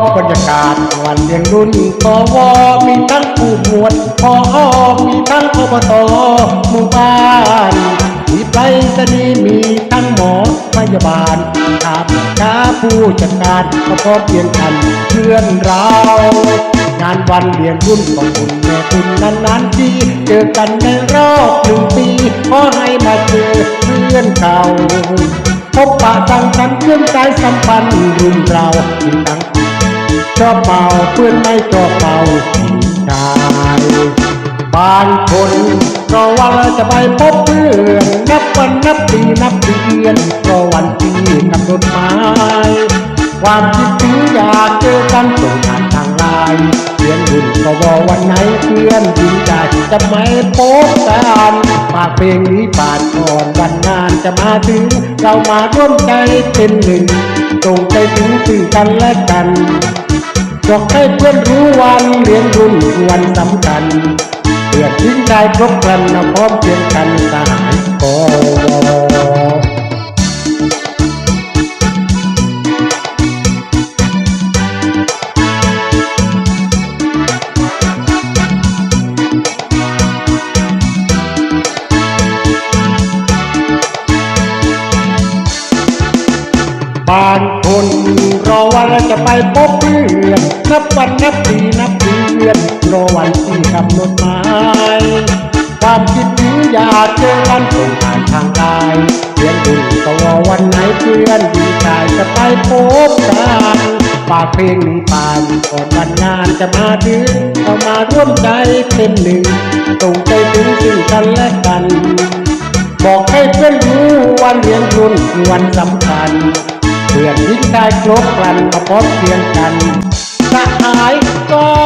บบรรยากาศวันเลี้ยงรุ่นกวมีทั้งผู้หมวดพอมีทั้งอบตหมู่บ้านมีไปรษณีมีทั้งหมอพยาบาลข้าพเจ้าผู้จัดการก็พร้อเพียงกันเพื่อนเรางานวันเลี้ยงรุ่นของคุณแม่คุณนานๆทีเจอกันในรอบหนึ่งปีขอให้มาเจอเพื่อนเก่าพบปะสังสรรค์เครื่องใจสัมพันธ์รุ่นเรากินทั้ง อบเมาเพื่อนไม่ชอบเมาชายบางคนก็ว่าจะไปพบเพื่อนนับวันนับปีนับเดือนก็วันที่กำหนดหมายความคิดถึงอยากเจอกันส่งผ่านทางไลน์เพียงรุ่นก็บอกวันไหนเพื่อนจริงใจจะไม่พบกันฝากเพลงนี้ผ่านก่อนวันงานจะมาถึง เรามาร่วมใจเป็นหนึ่งจงใจถึงซึ่งกันและกัน บอกให้เพื่อนรู้วันเรียนรุ่นวันสำคัญเพื่อนทิ้งใจครบกันนะพร้อมเพียงกันสหายกอ บางคนรอวันจะไปพบเพื่อนนับวันนับปีนับเดือนรอวันที่กำหนดหมายความคิดถึงอยากเจอกันส่งผ่านทางไลน์เพียงคุณก็ว่าวันไหนเพื่อนดีใจจะไปพบกันฝากเพลงหนี้ผ่านก่อนวันงานจะมาถึงเรามาร่วมใจเป็นหนึ่งตรงใจถึงซึ่งกันและกัน บอกให้เพื่อนรู้วันเลี้ยงรุ่นคือวันสำคัญ อนทิ้งได้ครบครันมาพร้อมเพียงกันสหายก็